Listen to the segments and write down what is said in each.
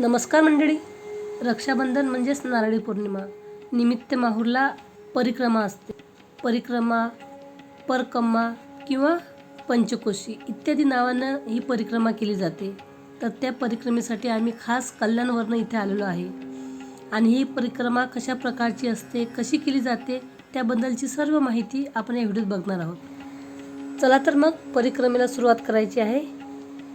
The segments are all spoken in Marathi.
नमस्कार मंडळी. रक्षाबंधन म्हणजेच नारळी पौर्णिमा. निमित्त माहूरला परिक्रमा असते. परिक्रमा परकम्मा किंवा पंचकोशी इत्यादी नावानं ही परिक्रमा केली जाते. तर त्या परिक्रमेसाठी आम्ही खास कल्याणवरनं इथे आलेलो आहे. आणि ही परिक्रमा कशा प्रकारची असते कशी केली जाते त्याबद्दलची सर्व माहिती आपण या व्हिडिओत बघणार आहोत. चला तर मग परिक्रमेला सुरुवात करायची आहे.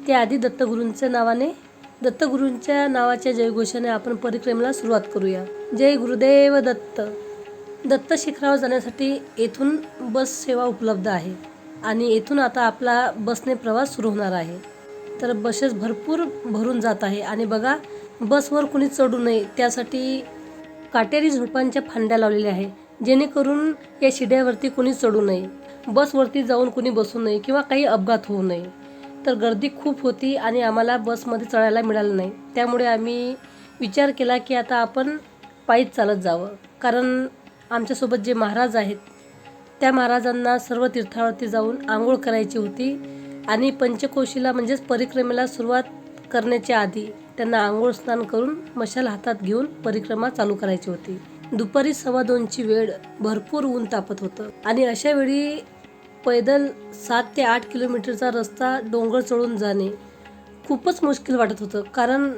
त्याआधी दत्तगुरूंच्या नावाने दत्तगुरूंच्या नावाच्या जयघोषाने आपण परिक्रमेला सुरुवात करूया. जय गुरुदेव दत्त. दत्त शिखरावर जाण्यासाठी येथून बस सेवा उपलब्ध आहे आणि येथून आता आपला बसने प्रवास सुरू होणार आहे. तर बसेस भरपूर भरून जात आहे आणि बघा बसवर कुणी चढू नये त्यासाठी काटेरी झुडपांच्या फांद्या लावलेल्या आहे. जेणेकरून या शिड्यावरती कुणी चढू नये बसवरती जाऊन कुणी बसू नये किंवा काही अपघात होऊ नये. तर गर्दी खूप होती आणि आम्हाला बसमध्ये चढायला मिळालं नाही. त्यामुळे आम्ही विचार केला की आता आपण पायीच चालत जावं. कारण आमच्यासोबत जे महाराज आहेत त्या महाराजांना सर्व तीर्थावरती जाऊन आंघोळ करायची होती आणि पंचकोशीला म्हणजेच परिक्रमेला सुरुवात करण्याच्या आधी त्यांना आंघोळ स्नान करून मशाल हातात घेऊन परिक्रमा चालू करायची होती. दुपारी सव्वा दोनची वेळ भरपूर ऊन तापत होतं आणि अशा वेळी पैदल सात ते आठ किलोमीटरचा रस्ता डोंगर चढून जाणे खूपच मुश्किल वाटत होतं. कारण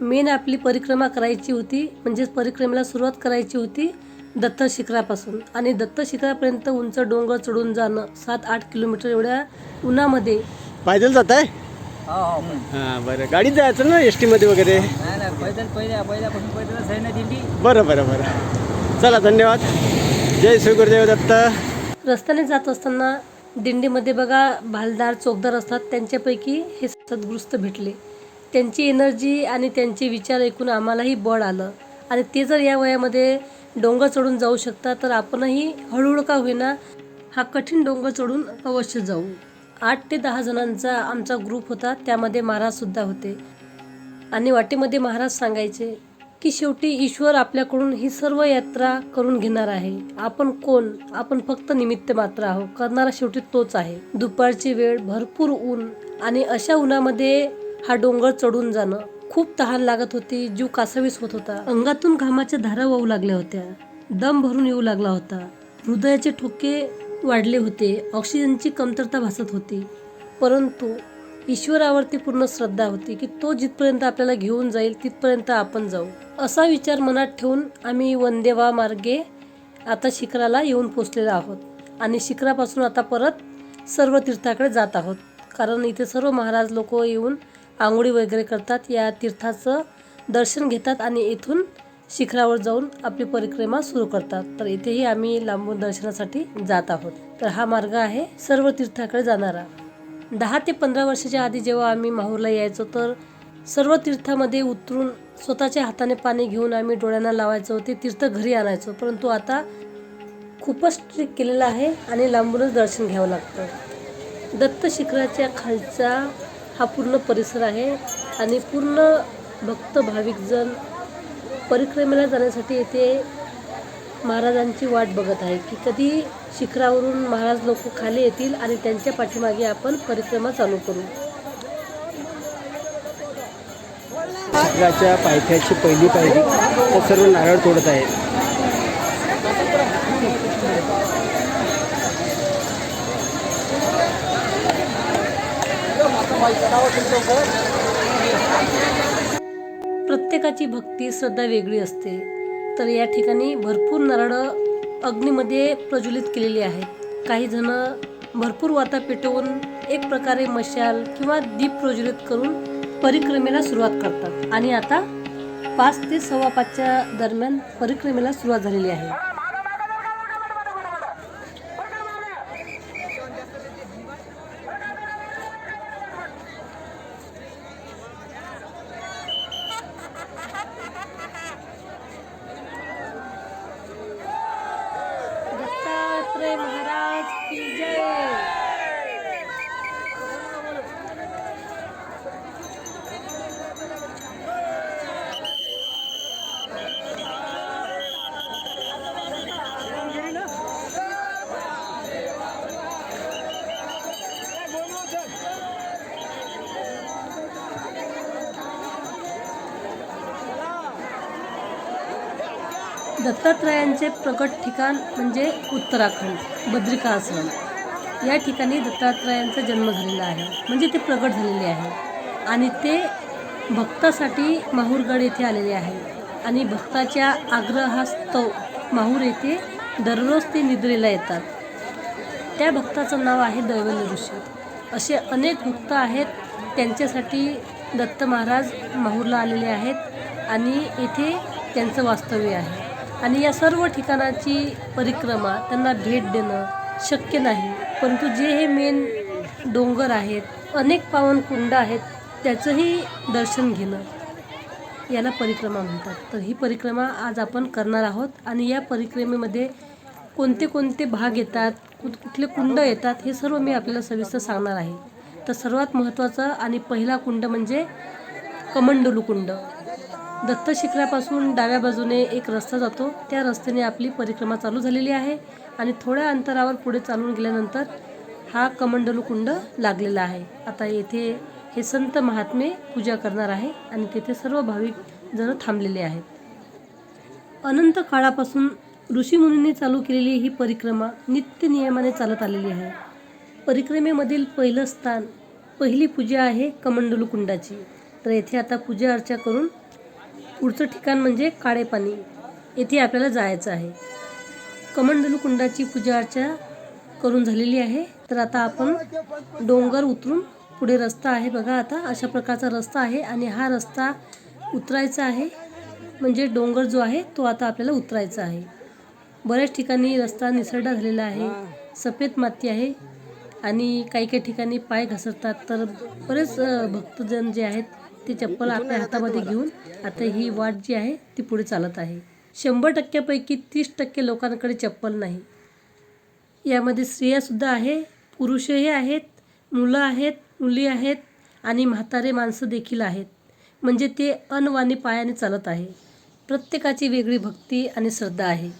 मेन आपली परिक्रमा करायची होती म्हणजेच परिक्रमेला सुरुवात करायची होती दत्त शिखरापासून. आणि दत्त शिखरापर्यंत उंच डोंगर चढून जाणं सात आठ किलोमीटर एवढ्या उन्हामध्ये. पैदल जात आहे हो हो. हां बरं. गाडीत जायचं ना एस टीमध्ये वगैरे? पैदल पहिल्या पहिल्यापासून पैदलच आहे ना दिंडी? बरं बरं बरं. चला धन्यवाद. जय श्री गुरुदेव दत्त. रस्त्याने जात असताना दिंडीमध्ये बघा भालदार चोकदार असतात. त्यांच्यापैकी हे सद्गृस्त भेटले. त्यांची एनर्जी आणि त्यांचे विचार ऐकून आम्हालाही बळ आलं. आणि ते जर या वयामध्ये डोंगर चढून जाऊ शकता तर आपणही हळूहळू का होईना हा कठीण डोंगर चढून अवश्य जाऊ. आठ ते दहा जणांचा आमचा ग्रुप होता त्यामध्ये महाराजसुद्धा होते. आणि वाटेमध्ये महाराज सांगायचे की शेवटी ईश्वर आपल्याकडून ही सर्व यात्रा करून घेणार आहे. आपण कोण? आपण फक्त निमित्त मात्र आहोत. करणारा शेवटी तोच आहे. दुपारची वेळ भरपूर ऊन आणि अशा उन्हामध्ये हा डोंगर चढून जाणं खूप तहान लागत होती. जीव कासावीस होत होता. अंगातून घामाच्या धारा वाहू लागल्या होत्या. दम भरून येऊ लागला होता. हृदयाचे ठोके वाढले होते. ऑक्सिजनची कमतरता भासत होती. परंतु ईश्वरावरती पूर्ण श्रद्धा होती की तो जिथपर्यंत आपल्याला घेऊन जाईल तिथपर्यंत आपण जाऊ. असा विचार मनात ठेवून आम्ही वंदेवा मार्गे आता शिखराला येऊन पोचलेलो आहोत. आणि शिखरापासून आता परत सर्व तीर्थाकडे जात आहोत. कारण इथे सर्व महाराज लोक येऊन आंघोळी वगैरे करतात या तीर्थाचं दर्शन घेतात आणि इथून शिखरावर जाऊन आपली परिक्रमा सुरू करतात. तर इथेही आम्ही लांबून दर्शनासाठी जात आहोत. तर हा मार्ग आहे सर्व तीर्थाकडे जाणारा. दहा ते पंधरा वर्षाच्या आधी जेव्हा आम्ही माहूरला यायचो तर सर्व तीर्थामध्ये उतरून स्वतःच्या हाताने पाणी घेऊन आम्ही डोळ्यांना लावायचो ते तीर्थ घरी आणायचो. परंतु आता खूपच स्ट्रिक केलेलं आहे आणि लांबूनच दर्शन घ्यावं लागतं. दत्त शिखराच्या खालचा हा पूर्ण परिसर आहे आणि पूर्ण भक्त भाविकजण परिक्रमेला जाण्यासाठी येथे महाराजांची वाट बघत आहे की कधी शिखरावरून महाराज लोक खाली येतील आणि त्यांच्या पाठीमागे आपण परिक्रमा चालू करू. शिखराच्या पायथ्याची पहिली पायरी तर सर्व नारळ तोडत आहेत. प्रत्येकाची भक्ती श्रद्धा वेगळी असते. तर या ठिकाणी भरपूर नारळं अग्नीमध्ये प्रज्वलित केलेली आहेत काही जण भरपूर वाता पेटवून एक प्रकारे मशाल किंवा दीप प्रज्वलित करून परिक्रमेला सुरुवात करतात. आणि आता पाच ते सव्वा पाचच्या दरम्यान परिक्रमेला सुरुवात झालेली आहे दत्तात्रय महाराज की जय दत्ताचे प्रकट ठिकाण म्हणजे उत्तराखंड बद्रिका आश्रम या ठिकाणी दत्तात्रयांचा जन्म झालेला आहे. म्हणजे ते प्रकट झालेले आहे. आणि ते भक्तासाठी माहूरगड येथे आलेले आहे. आणि भक्ताच्या आग्रहास्तव माहूर येथे दररोज ते निद्रेला येतात. त्या भक्ताचं नाव आहे दैवल्य ऋषी. असे अनेक भक्त आहेत त्यांच्यासाठी दत्त महाराज माहूरला आलेले आहेत आणि येथे त्यांचं वास्तव्य आहे. आणि या सर्व ठिकाणाची परिक्रमा त्यांना भेट देणं शक्य नाही. परंतु जे हे मेन डोंगर आहेत अनेक पावन कुंड आहेत त्याचंही दर्शन घेणं याला परिक्रमा म्हणतात. तर ही परिक्रमा आज आपण करणार आहोत आणि या परिक्रमेमध्ये कोणते कोणते भाग येतात कुठले कुंड येतात हे सर्व मी आपल्याला सविस्तर सांगणार आहे. तर सर्वात महत्त्वाचं आणि पहिला कुंड म्हणजे कमंडलू कुंड. दत्त शिखरापासून डाव्या बाजूने एक रस्ता जातो. त्या रस्त्याने आपली परिक्रमा चालू झालेली आहे आणि थोड्या अंतरावर पुढे चालून गेल्यानंतर हा कमंडलू कुंड लागलेला आहे. आता येथे हे संत महात्मे पूजा करणार आहे आणि तेथे सर्व भाविक जण थांबलेले आहेत. अनंत काळापासून ऋषीमुनींनी चालू केलेली ही परिक्रमा नित्य नियमाने चालत आलेली आहे. परिक्रमेमधील पहिलं स्थान पहिली पूजा आहे कमंडलू कुंडाची. तर येथे आता पूजा अर्चा करून पुढचं ठिकाण म्हणजे काळेपाणी. येथे आपल्याला जायचं आहे. कमंडलू कुंडाची पूजा अर्चा करून झालेली आहे. तर आता आपण डोंगर उतरून पुढे रस्ता आहे बघा आता. अशा प्रकारचा रस्ता आहे आणि हा रस्ता उतरायचा आहे. म्हणजे डोंगर जो आहे तो आता आपल्याला उतरायचा आहे. बऱ्याच ठिकाणी रस्ता निसरडा झालेला आहे. सफेद माती आहे आणि काही काही ठिकाणी पाय घसरतात. तर बरेच भक्तजन जे आहेत ते चप्पल आपल्या हातामध्ये घेऊन आता ही वाट जी आहे ती पुढे चालत आहे. शंभर टक्क्यापैकी तीस टक्के लोकांकडे चप्पल नाही. यामध्ये स्त्रियासुद्धा आहे पुरुषही आहेत मुलं आहेत मुली आहेत आणि म्हातारे माणसं देखील आहेत. म्हणजे ते अनवाणी पायाने चालत आहे. प्रत्येकाची वेगळी भक्ती आणि श्रद्धा आहे.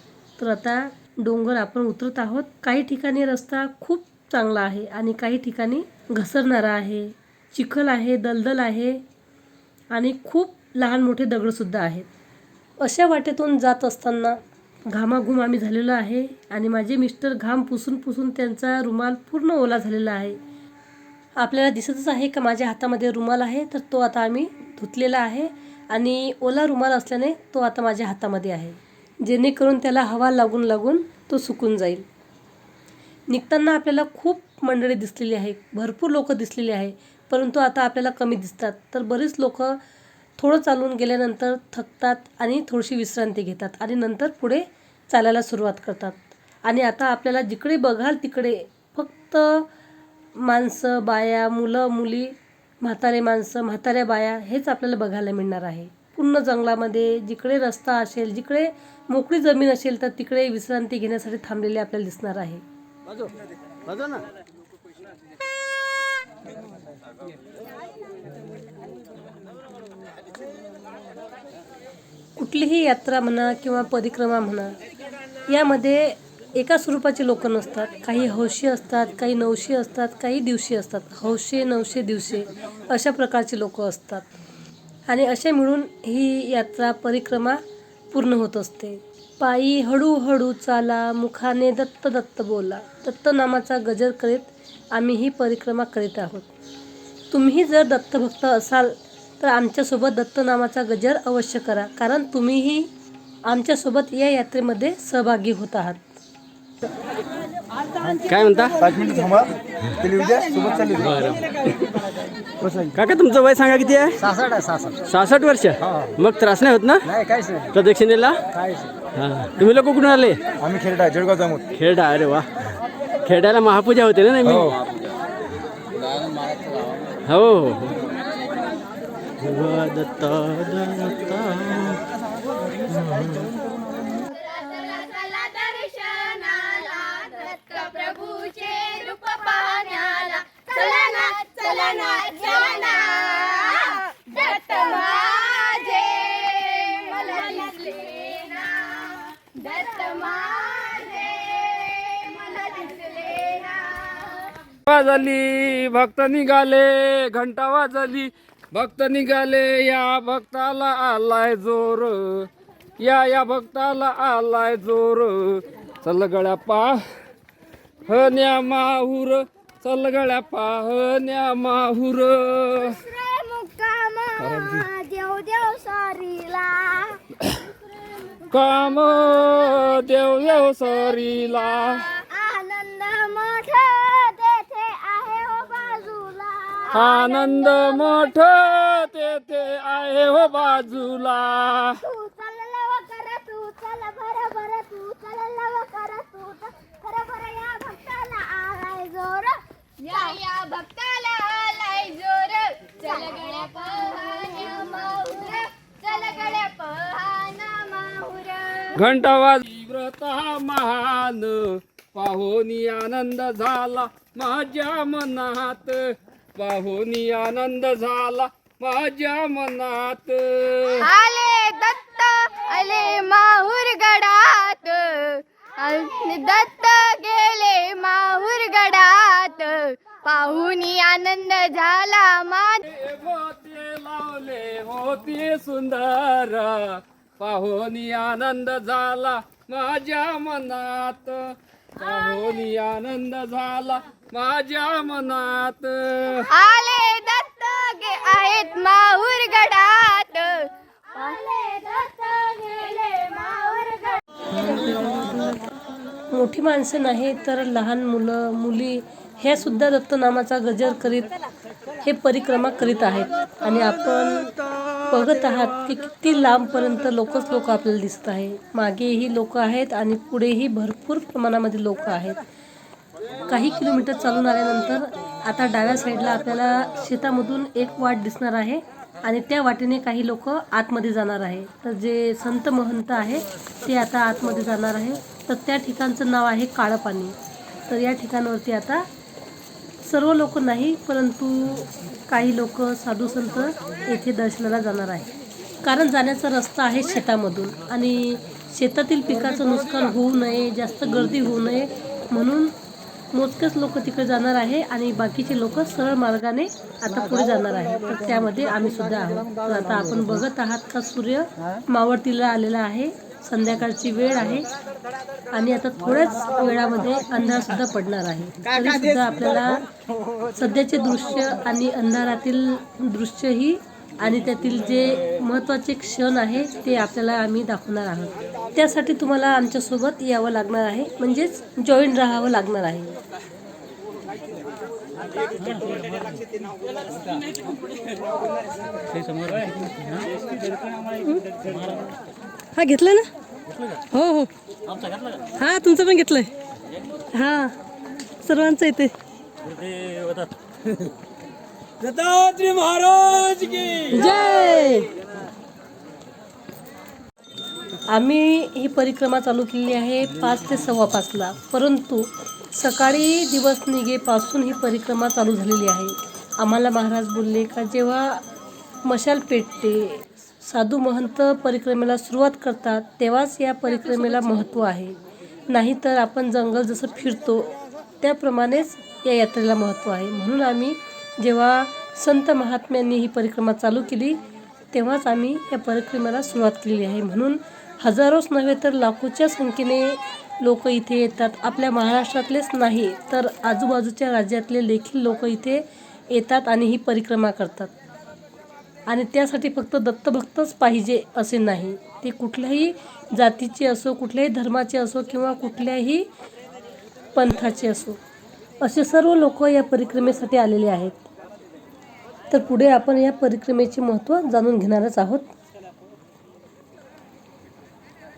तर आता डोंगर आपण उतरत आहोत. काही ठिकाणी रस्ता खूप चांगला आहे आणि काही ठिकाणी घसरणारा आहे. चिखल आहे दलदल आहे. आणि खूप लहान मोठे दगडसुद्धा आहेत. अशा वाटेतून जात असताना घामाघूम आम्ही झालेलो आहे आणि माझे मिस्टर घाम पुसून पुसून त्यांचा रुमाल पूर्ण ओला झालेला आहे. आपल्याला दिसतच आहे का माझ्या हातामध्ये रुमाल आहे? तर तो आता आम्ही धुतलेला आहे आणि ओला रुमाल असल्याने तो आता माझ्या हातामध्ये आहे. जेणेकरून त्याला हवा लागून लागून तो सुकून जाईल. निघताना आपल्याला खूप मंडळी दिसलेली आहे. भरपूर लोक दिसलेली आहे. परंतु आता आपल्याला कमी दिसतात. तर बरीच लोक थोडं चालून गेल्यानंतर थकतात आणि थोडीशी विश्रांती घेतात आणि नंतर पुढे चालायला सुरुवात करतात. आणि आता आपल्याला जिकडे बघाल तिकडे फक्त माणसं बाया मुलं मुली म्हातारे माणसं म्हाताऱ्या बाया हेच आपल्याला बघायला मिळणार आहे. पूर्ण जंगलामध्ये जिकडे रस्ता असेल जिकडे मोकळी जमीन असेल तर तिकडे विश्रांती घेण्यासाठी थांबलेले आपल्याला दिसणार आहे. ना. कुठलीही यात्रा म्हणा किंवा परिक्रमा म्हणा यामध्ये एका स्वरूपाचे लोक नसतात. काही हौशी असतात काही नवशी असतात काही दिवशी असतात. हौशे नवशे दिवशे अशा प्रकारचे लोक असतात. आणि असे मिळून ही यात्रा परिक्रमा पूर्ण होत असते. पायी हळूहळू चाला मुखाने दत्त दत्त बोला. दत्त नामाचा गजर करीत आम्ही ही परिक्रमा करीत आहोत. तुम्ही जर दत्तभक्त असाल तर आमच्यासोबत दत्त नामाचा गजर अवश्य करा. कारण तुम्हीही आमच्यासोबत या यात्रेमध्ये सहभागी होत आहात. काय म्हणता? पाच मिनिट थांबा. सोबत चालली काका तुमचं वय सांगा किती आहे? सासठ आहे सासठ. सहासष्ट वर्ष? मग त्रास नाही होत ना? नाही काहीच नाही. प्रदक्षिणेला काहीच हां. तुम्ही लोक कुठून आले? आम्ही खेळता जळगाव जामोद. खेरडा अरे वा. खेरड्याला महापूजा होते ना नेहमी? हो. हो. दत्ता दत्ता दत्त प्रभूचे रूप पाहण्याला. चला ना चला ना दत्त माझे मला दिसले ना. दत्त वाजली भक्त निघाले घंटा वाजली. भक्त निघाले या भक्ताला आलाय जोर. या या भक्ताला आलाय जोर. चल गळ्या पा हन्या माहूर. चल गळ्या पा हन्या माहूर. देव देव सारीला. काम देव देव सरीला. आनंद मोठा आनंद मोठ तेथे आहे हो बाजूला. तू चल लवकर तू चल भर भर तू चल लवकर तू चल भर भर या भक्ताला आलाय जोर. या या भक्ताला आलाय जोर. चल गड्या पहाण्या माहुर चल गड्या पहाना माहुर घंटावाज व्रता महान पाहोनी आनंद झाला माझ्या मनात. पाहोनी आनंद झाला माझ्या मनात. आले दत्त आले माहुर गडात. दत्त गेले माहुर गडात. पाहुनी आनंद झाला माझ होते लावले होते सुंदर. पाहोनी आनंद झाला माझ्या मनात. पाहोनी आनंद झाला माझ्या मनात. आले दत्त गे आहेत माहुर गडात. आले दत्त गेले माहुर गडात. मोठी माणसं नाही तर लहान मुलं मुली ह्या सुद्धा दत्तनामाचा गजर करीत हे परिक्रमा करीत आहेत. आणि आपण बघत आहात की किती लांबपर्यंत लोकच लोक आपल्याला दिसत आहे. मागेही लोक आहेत आणि पुढेही भरपूर प्रमाणामध्ये लोक आहेत. काही किलोमीटर चालून आल्यानंतर आता डाव्या साईडला आपल्याला शेतामधून एक वाट दिसणार आहे आणि त्या वाटेने काही लोक आतमध्ये जाणार आहे. तर जे संत महंत आहे ते आता आतमध्ये जाणार आहे. तर त्या ठिकाणचं नाव आहे काळं पाणी तर या ठिकाणावरती आता सर्व लोक नाही परंतु काही लोक साधू संत येथे दर्शनाला जाणार आहे कारण जाण्याचा रस्ता आहे शेतामधून आणि शेतातील पिकाचं नुकसान होऊ नये जास्त गर्दी होऊ नये म्हणून मोजकेच लोक तिकडे जाणार आहे आणि बाकीचे लोक सरळ मार्गाने आता पुढे जाणार आहे तर त्यामध्ये आम्ही सुद्धा आहोत. तर आता आपण बघत आहात का सूर्य मावळतीला आलेला आहे. संध्याकाळची वेळ आहे. आणि आता थोड्याच वेळामध्ये अंधार सुद्धा पडणार आहे. तरी सुद्धा आपल्याला सध्याचे दृश्य आणि अंधारातील दृश्यही आणि त्यातील जे महत्त्वाचे क्षण आहे ते आपल्याला आम्ही दाखवणार आहोत. त्यासाठी तुम्हाला आमच्यासोबत यावं लागणार आहे. म्हणजेच जॉईन राहावं लागणार आहे. हा घेतलं ना? हो हो. हा तुमचं पण घेतलंय. हा सर्वांचं येते दत्तात्रय महाराज की! जय! आम्ही ही परिक्रमा चालू केली आहे पाच ते सव्वा पाचला. परंतु सकाळी दिवस निघेपासून ही परिक्रमा चालू झालेली आहे. आम्हाला महाराज बोलले का जेव्हा मशाल पेटते साधू महंत परिक्रमेला सुरुवात करतात तेव्हाच या परिक्रमेला महत्त्व आहे. नाहीतर आपण जंगल जसं फिरतो त्याप्रमाणेच या यात्रेला महत्त्व आहे. म्हणून आम्ही जेव्हा संत महात्म्यांनी ही परिक्रमा चालू केली तेव्हाच आम्ही या परिक्रमेला सुरुवात केलेली आहे. म्हणून हजारोच नव्हे तर लाखोच्या संख्येने लोक इथे येतात. आपल्या महाराष्ट्रातलेच नाही तर आजूबाजूच्या राज्यातले देखील लोक इथे येतात आणि ही परिक्रमा करतात. आणि त्यासाठी फक्त दत्तभक्तच पाहिजे असे नाही. ते कुठल्याही जातीचे असो कुठल्याही धर्माचे असो किंवा कुठल्याही पंथाचे असो असे सर्व लोक या परिक्रमेसाठी आलेले आहेत. तर पुढे आपण या परिक्रमेचे महत्त्व जाणून घेणारच आहोत.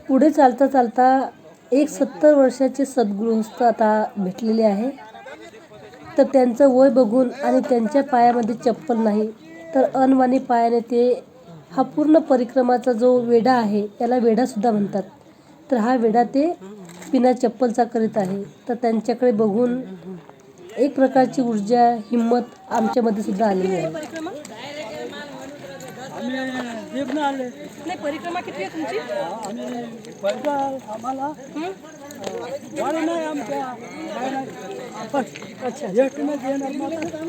पुढे चालता चालता एक सत्तर वर्षाचे सद्गृहस्थ आता भेटलेले आहे. तर त्यांचं वय बघून आणि त्यांच्या पायामध्ये चप्पल नाही तर अनवाणी पायाने ते हा पूर्ण परिक्रमाचा जो वेढा आहे त्याला वेढासुद्धा म्हणतात. तर हा वेढा ते बिना चप्पलचा करीत आहे. तर त्यांच्याकडे बघून एक प्रकारची ऊर्जा हिंमत आमच्यामध्ये सुद्धा आलेली आहे. परिक्रमा किती आहे तुमची? आम्हाला गाडी नाही आमच्या.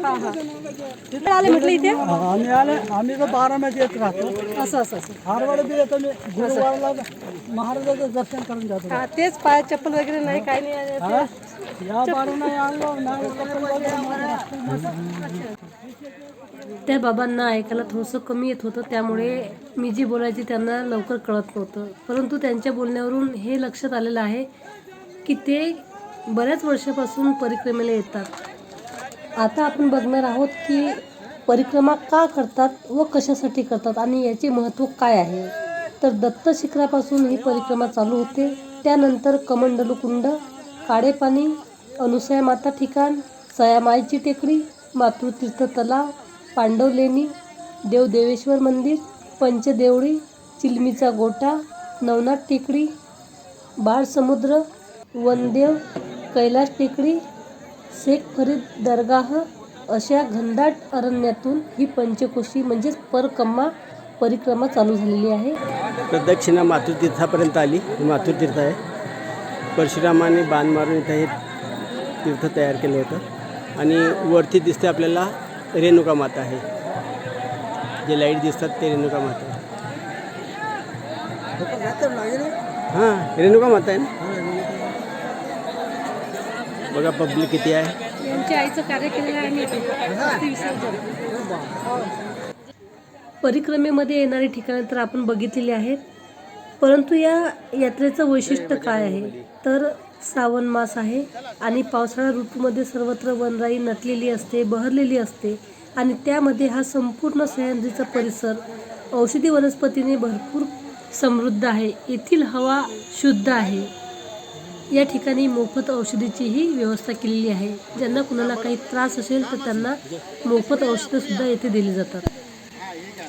हां हां आले म्हटलं इथे हा, आम्ही आले आम्ही तर बारामध्ये येत राहतो असं असं हारवाड बी येतो मी गुरुवारला महाराजाचं दर्शन करून जातो तेच पाय चप्पल वगैरे नाही काही नाही? या बारा नाही आणलो नाही. त्या बाबांना ऐकायला थोडंसं कमी येत होतं. त्यामुळे मी जी बोलायची त्यांना लवकर कळत नव्हतं. परंतु त्यांच्या बोलण्यावरून हे लक्षात आलेलं आहे की ते बऱ्याच वर्षापासून परिक्रमेला येतात. आता आपण बघणार आहोत की परिक्रमा का करतात व कशासाठी करतात आणि याचे महत्त्व काय आहे? तर दत्त शिखरापासून ही परिक्रमा चालू होते. त्यानंतर कमंडलू कुंड काळेपाणी अनुसया माता ठिकाण सयामाईची टेकडी मातृतीर्थ तलाव पांडवलेणी देवदेवेश्वर मंदिर पंचदेवळी चिलमीचा गोटा नवनाथ टेकडी बाळसमुद्र वनदेव कैलास टेकडी शेख फरीद दरगाह अशा घनदाट अरण्यातून ही पंचकोशी म्हणजेच परकम्मा परिक्रमा चालू झालेली आहे. प्रदक्षिणा मातृतीर्थापर्यंत आली. ही मातृतीर्थ आहे. परशुरामाने बाण मारून इथं हे तीर्थ तयार केलं होतं. आणि वरती दिसते आपल्याला रेणुका माता आहे. जे लाइट दिसतात ते रेणुका माता आहे. हां रेणुका माता आहे ना? बघा पब्लिक किती आहे. परिक्रमेमध्ये येणारी ठिकाणे तर आपण बघितलेली आहेत. परंतु या यात्रेचं वैशिष्ट्य काय आहे? तर श्रावण मास आहे आणि पावसाळा ऋतूमध्ये सर्वत्र वनराई नटलेली असते बहरलेली असते आणि त्यामध्ये हा संपूर्ण सह्याद्रीचा परिसर औषधी वनस्पतीने भरपूर समृद्ध आहे. येथील हवा शुद्ध आहे. या ठिकाणी मोफत औषधीचीही व्यवस्था केलेली आहे. ज्यांना कुणाला काही त्रास असेल तर त्यांना मोफत औषधंसुद्धा येथे दिली जातात.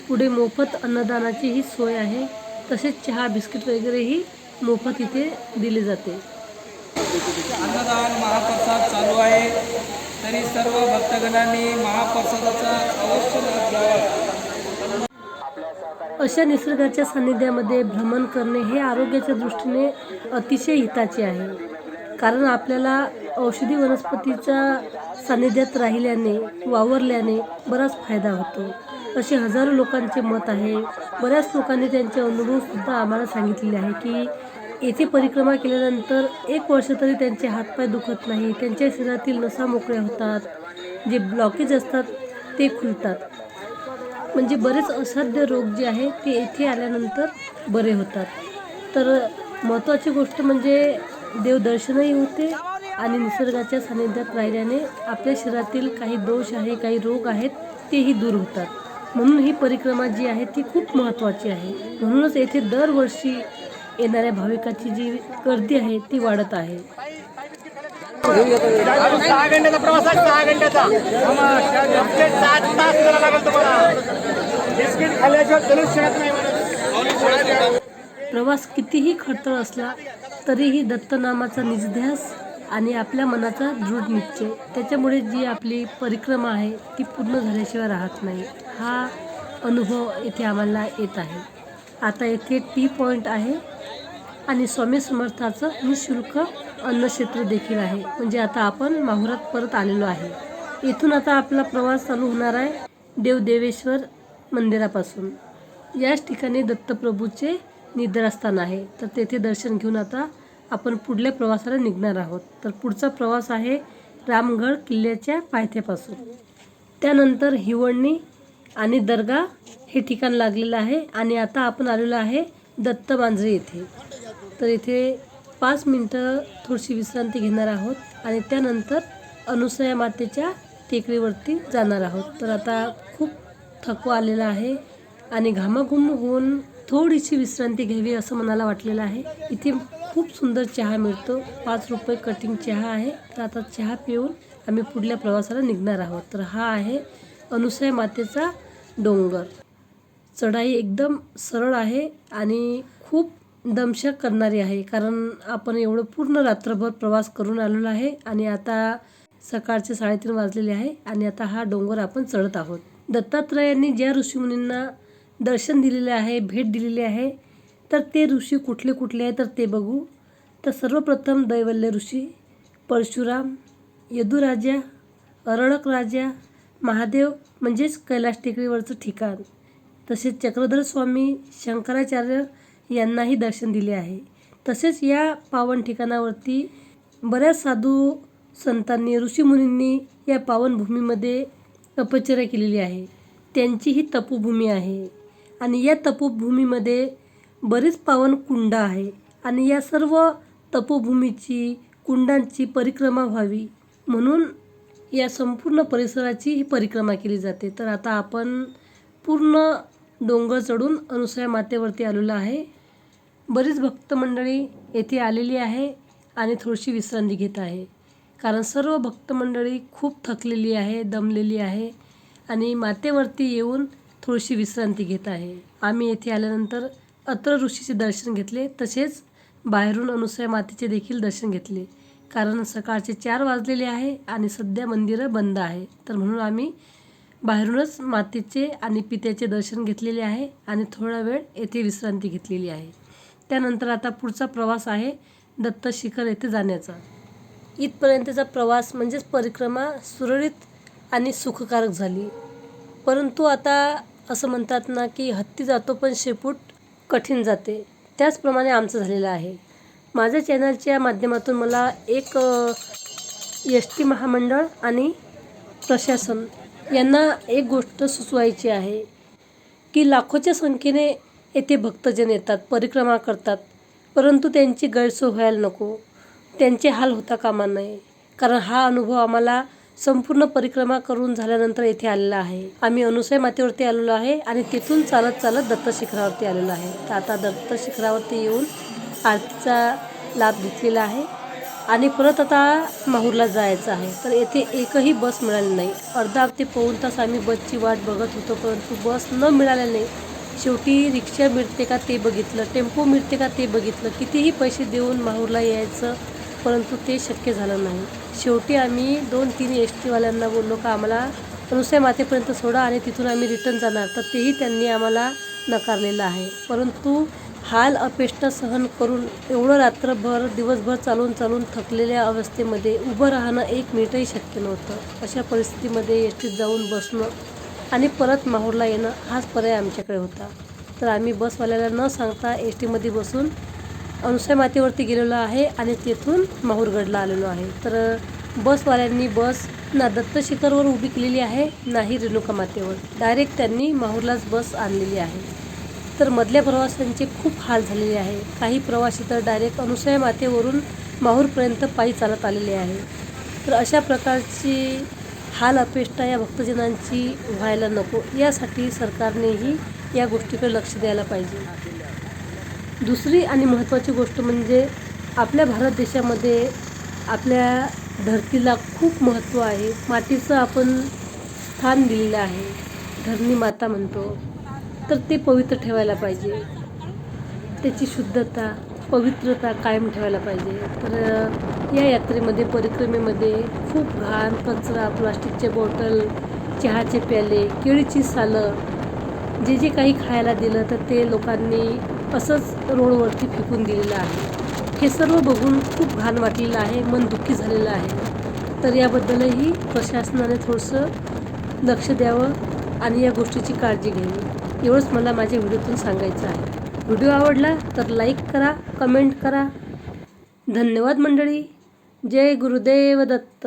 पुढे मोफत अन्नदानाचीही सोय आहे. तसेच चहा बिस्किट वगैरेही मोफत इथे दिले जाते. अन्नदान महाप्रसाद चालू आहे. तरी सर्व भक्तगणांनी महाप्रसादाचा अवश्य लाभ घ्यावा. अशा निसर्गाच्या सान्निध्यामध्ये भ्रमण करणे हे आरोग्याच्या दृष्टीने अतिशय हिताचे आहे. कारण आपल्याला औषधी वनस्पतीच्या सान्निध्यात राहिल्याने वावरल्याने बराच फायदा होतो. असे हजारो लोकांचे मत आहे. बऱ्याच लोकांनी त्यांचे अनुभवसुद्धा आम्हाला सांगितलेले आहे की येथे परिक्रमा केल्यानंतर एक वर्ष तरी त्यांचे हातपाय दुखत नाही त्यांच्या शरीरातील नसा मोकळ्या होतात. जे ब्लॉकेज असतात ते खुलतात. म्हणजे बरेच असाध्य रोग जे आहे ते येथे आल्यानंतर बरे होतात. तर महत्त्वाची गोष्ट म्हणजे देवदर्शनही होते आणि निसर्गाच्या सानिध्यात राहिल्याने आपल्या शरीरातील काही दोष आहे काही रोग आहेत तेही दूर होतात. म्हणून ही परिक्रमा जी आहे ती खूप महत्त्वाची आहे. म्हणूनच येथे दरवर्षी येणाऱ्या भाविकाची जी गर्दी आहे ती वाढत आहे. सहा घंट्याचा प्रवास आहे सहा घंट्याचा सात तास करायला लागेल तुम्हाला बिस्किट खाल्ल्याशिवाय चलूच शकत नाही प्रवास कितीही खडतर असला तरीही दत्तनामाचा निजध्यास आणि आपल्या मनाचा दृढ निश्चय. त्याच्यामुळे जी आपली परिक्रमा आहे ती पूर्ण झाल्याशिवाय राहत नाही. हा अनुभव येथे आम्हाला येत आहे. आता येथे टी पॉईंट आहे. आणि स्वामी समर्थाचं निशुल्क अन्नक्षेत्र देखील आहे. म्हणजे आता आपण माहुरात परत आलेलो आहे. इथून आता आपला प्रवास चालू होणार आहे देवदेवेश्वर मंदिरापासून. याच ठिकाणी दत्तप्रभूचे निद्रास्थान आहे. तर तेथे दर्शन घेऊन आता आपण पुढल्या प्रवासाला निघणार आहोत. तर पुढचा प्रवास आहे रामगड किल्ल्याच्या पायथ्यापासून. त्यानंतर हिवळणी आणि दर्गा हे ठिकाण लागलेलं आहे आणि आता आपण आलेलो आहे दत्त मांजरे येथे. तर इथे पाच मिनटं थोडीशी विश्रांती घेणार आहोत आणि त्यानंतर अनुसया मातेच्या टेकडीवरती जाणार आहोत. तर आता खूप थकवा आलेला आहे आणि घामाघूम होऊन थोडीशी विश्रांती घ्यावी असं मनाला वाटलेलं आहे. इथे खूप सुंदर चहा मिळतो. पाच रुपये कटिंग चहा आहे. तर आता चहा पिऊन आम्ही पुढल्या प्रवासाला निघणार आहोत. तर हा आहे अनुसया मातेचा डोंगर. चढाई एकदम सरळ आहे आणि खूप दमशक करणारी आहे. कारण आपण एवढं पूर्ण रात्रभर प्रवास करून आलेलो आहे आणि आता सकाळचे साडेतीन वाजलेले आहे आणि आता हा डोंगर आपण चढत आहोत. दत्तात्रयांनी ज्या ऋषीमुनींना दर्शन दिलेले आहे भेट दिलेली आहे तर ते ऋषी कुठले कुठले आहे तर ते बघू. तर सर्वप्रथम दैवल्य ऋषी परशुराम यदुराजा अरळक राजा महादेव म्हणजेच कैलास टेकडीवरचं ठिकाण. तसेच चक्रधर स्वामी शंकराचार्य यांनाही दर्शन दिले आहे. तसेच या पावन ठिकाणावरती बऱ्याच साधू संतांनी ऋषीमुनींनी या पावनभूमीमध्ये तपश्चर्या केलेली आहे. त्यांची ही तपोभूमी आहे. आणि या तपोभूमीमध्ये बरीच पावन कुंड आहे आणि या सर्व तपोभूमीची कुंडांची परिक्रमा व्हावी म्हणून या संपूर्ण परिसराची ही परिक्रमा केली जाते. तर आता आपण पूर्ण डोंगर चढून अनुसया मातेवरती आलेलो आहे. बरीच भक्त मंडळी येथे आलेली आहे आणि थोडीशी विश्रांती घेत आहे. कारण सर्व भक्त मंडळी खूप थकलेली आहे दमलेली आहे आणि मातेवरती येऊन थोडीशी विश्रांती घेत आहे. आम्ही येथे आल्यानंतर अत्र ऋषीचे दर्शन घेतले तसेच बाहेरून अनुसया मातेचे देखील दर्शन घेतले. कारण सकाळचे चार वाजलेले आहे आणि सध्या मंदिरं बंद आहे. तर म्हणून आम्ही बाहेरूनच मातेचे आणि पित्याचे दर्शन घेतलेले आहे आणि थोडा वेळ येथे विश्रांती घेतलेली आहे. त्यानंतर आता पुढचा प्रवास आहे दत्त शिखर येथे जाण्याचा. इथपर्यंतचा प्रवास म्हणजेच परिक्रमा सुरळीत आणि सुखकारक झाली. परंतु आता असं म्हणतात ना की हत्ती जातो पण शेपूट कठीण जाते. त्याचप्रमाणे आमचं झालेलं आहे. माझ्या चॅनलच्या माध्यमातून मला एक एस टी महामंडळ आणि प्रशासन यांना एक गोष्ट सुचवायची आहे की लाखोच्या संख्येने येथे भक्तजन येतात परिक्रमा करतात परंतु त्यांची गैरसोय व्हायला नको. त्यांचे हाल होता कामा नये कारण हा अनुभव आम्हाला संपूर्ण परिक्रमा करून झाल्यानंतर येथे आलेला आहे. आम्ही अनुसय मातेवरती आलेलो आहे आणि तिथून चालत चालत दत्त शिखरावरती आलेलो आहे. तर आता दत्त शिखरावरती येऊन आरतीचा लाभ घेतलेला आहे. आणि परत आता माहूरला जायचं आहे. तर येथे एकही बस मिळाली नाही. अर्धा ते पाऊण तास आम्ही बसची वाट बघत होतो परंतु बस न मिळाल्या नाही. शेवटी रिक्षा मिळते का ते बघितलं टेम्पो मिळते का ते बघितलं कितीही पैसे देऊन माहूरला यायचं परंतु ते शक्य झालं नाही. शेवटी आम्ही दोन तीन एस टीवाल्यांना बोललो का आम्हाला अनुसया मातेपर्यंत सोडा आणि तिथून आम्ही रिटर्न जाणार. तर तेही त्यांनी आम्हाला नकारलेलं आहे. परंतु हाल अपेष्टा सहन करून एवढं रात्रभर दिवसभर चालून चालून थकलेल्या अवस्थेमध्ये उभं राहणं एक मिनिटही शक्य नव्हतं. अशा परिस्थितीमध्ये एस टीत जाऊन बसणं आणि परत माहूरला येणं हाच पर्याय आमच्याकडे होता. तर आम्ही बसवाल्याला न सांगता एस टीमध्ये बसून अनुसया मातेवरती गेलेलो आहे आणि तेथून माहूरगडला आलेलो आहे. तर बसवाल्यांनी बस ना दत्त शिखरवर उभी केलेली आहे नाही रेणुका मातेवर. डायरेक्ट त्यांनी माहूरलाच बस आणलेली आहे. तर मधल्या प्रवाशांचे खूप हाल झालेले आहे. काही प्रवासी तर डायरेक्ट अनुसया मातेवरून माहूरपर्यंत पायी चालत आलेले आहे. तर अशा प्रकारची हाल अपेष्टा या भक्तजनांची व्हायला नको. यासाठी सरकारनेही या गोष्टीकडे लक्ष द्यायला पाहिजे. दुसरी आणि महत्त्वाची गोष्ट म्हणजे आपल्या भारत देशामध्ये आपल्या धरतीला खूप महत्त्व आहे. मातीचं आपण स्थान दिलेलं आहे. धरणी माता म्हणतो. तर ते पवित्र ठेवायला पाहिजे. त्याची शुद्धता पवित्रता कायम ठेवायला पाहिजे. तर या यात्रेमध्ये परिक्रमेमध्ये खूप घाण कचरा प्लास्टिकचे बॉटल चहाचे प्याले केळीची सालं जे जे काही खायला दिलं तर ते लोकांनी असंच रोडवरती फेकून दिलेलं आहे. हे सर्व बघून खूप घाण वाटलेलं आहे मन दुःखी झालेलं आहे. तर याबद्दलही प्रशासनाने थोडंसं लक्ष द्यावं आणि या गोष्टीची काळजी घ्यावी. एवढंच मला माझ्या व्हिडिओतून सांगायचं आहे. व्हिडिओ आवडला तर लाईक करा कमेंट करा. धन्यवाद मंडळी. जय गुरुदेव दत्त.